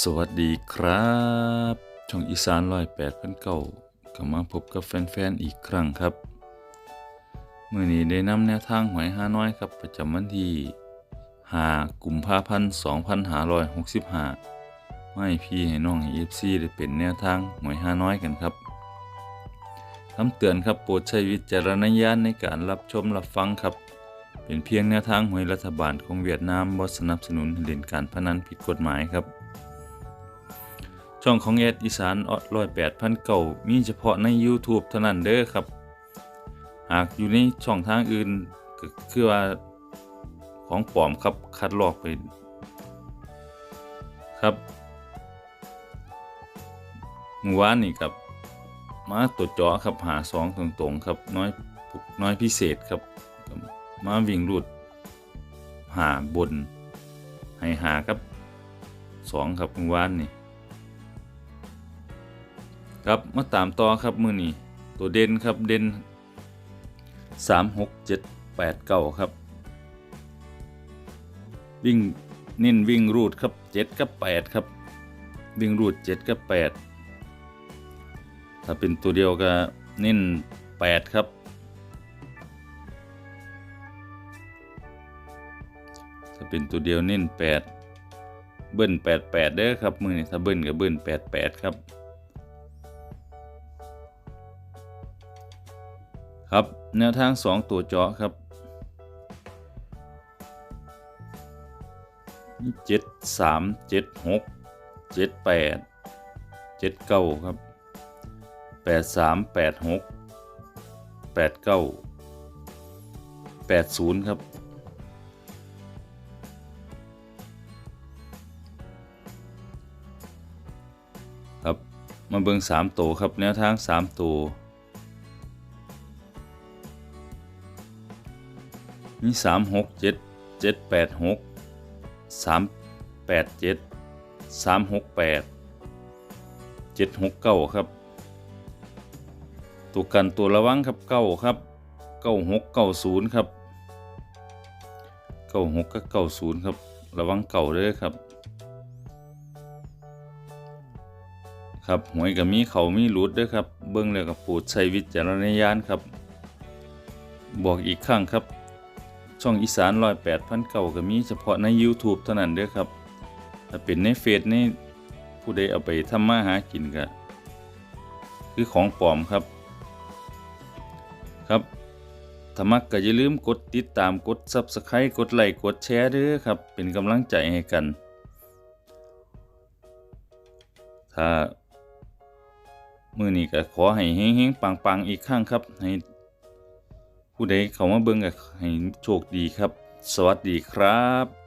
สวัสดีครับ ช่องอีสานร้อยแปดพันเก้ากลับมาพบกับแฟนๆอีกครั้งครับเมื่อนี้ได้นำแนวทางหวยห้าน้อยครับประจำวันที่หากุมภาพันธ์สองพันหาร้อยหกสิบห้าไม่พี่ให้น้องเอฟซีได้เป็นแนวทางหวยห้าน้อยกันครับคำเตือนครับโปรดใช้วิจารณญาณในการรับชมรับฟังครับ เป็นเพียงแนวทางหวยรัฐบาลของเวียดนามบ่สนับสนุนเล่นการพนันผิดกฎหมายครับ ช่องของเอดอีสานออดร้อยแปดพันเก่ามีเฉพาะใน YouTube เท่านั้นเด้อครับ หากอยู่ในช่องทางอื่นก็คือว่าของปลอมครับคัดลอกไปครับเมื่อวานนี่ครับมาตัวจาะครับหาสองตรงๆครับน้อยน้อยพิเศษครับ มาวิ่งรูดหาบนให้หาครับสองครับเมื่อวานนี่ ครับมาตามต่อครับมือนี้ตัวเด่นครับเด่นสามหกเจ็ดแปดเก้าครับ วิ่งเน้นวิ่งรูดครับเจ็ดกับแปดครับวิ่งรูดเจ็ดกับแปดถ้าเป็นตัวเดียวก็เน้นแปดครับ ถ้าเป็นตัวเดียวเน้นแปดเบิ้ลแปดแปดเด้อครับมือนี้ถ้าเบิ้ลก็เบิ้ลแปดแปดครับ ครับแนวทาง 2 ตัวเจาะครับเจ็ดสามเจ็ดหกเจ็ดแปดเจ็ดเก้าครับแปดสามแปดหกแปดเก้าแปดศูนย์ครับ ครับ มาเบิ่งสามตัวครับ แนวทางสามตัว มีสามหกเจ็ดเจ็ดแปดหกสามแปดเจ็ดสามหกแปดเจ็ดหกเก้าครับ ตัวกันตัวระวังครับเก้าครับเก้าหกเก้าศูนย์ครับเก้าหกกับเก้าศูนย์ครับ ระวังเก่าเด้อครับ ครับหวยกับมีเขามีหลุดด้อครับ เบิ้งแล้วกับปูดใช้วิจารณญาณครับ บอกอีกครั้งครับ ช่องอีสานร้อยแปดพันเก่าก็มีเฉพาะใน YouTube เท่านั้นเด้อครับ ถ้าเป็นในเฟซนี่ผู้ใดเอาไปทำมาหากินก็คือของปลอมครับ ครับถ้ามักก็อย่าลืมกดติดตามกด Subscribe กดไลค์กดแชร์เด้อครับ เป็นกำลังใจให้กัน ถ้ามือนี้ก็ขอให้เฮงๆปังๆอีกครั้งครับให้ ผู้ใดเข้ามาเบิ่งก็ให้โชคดีครับ สวัสดีครับ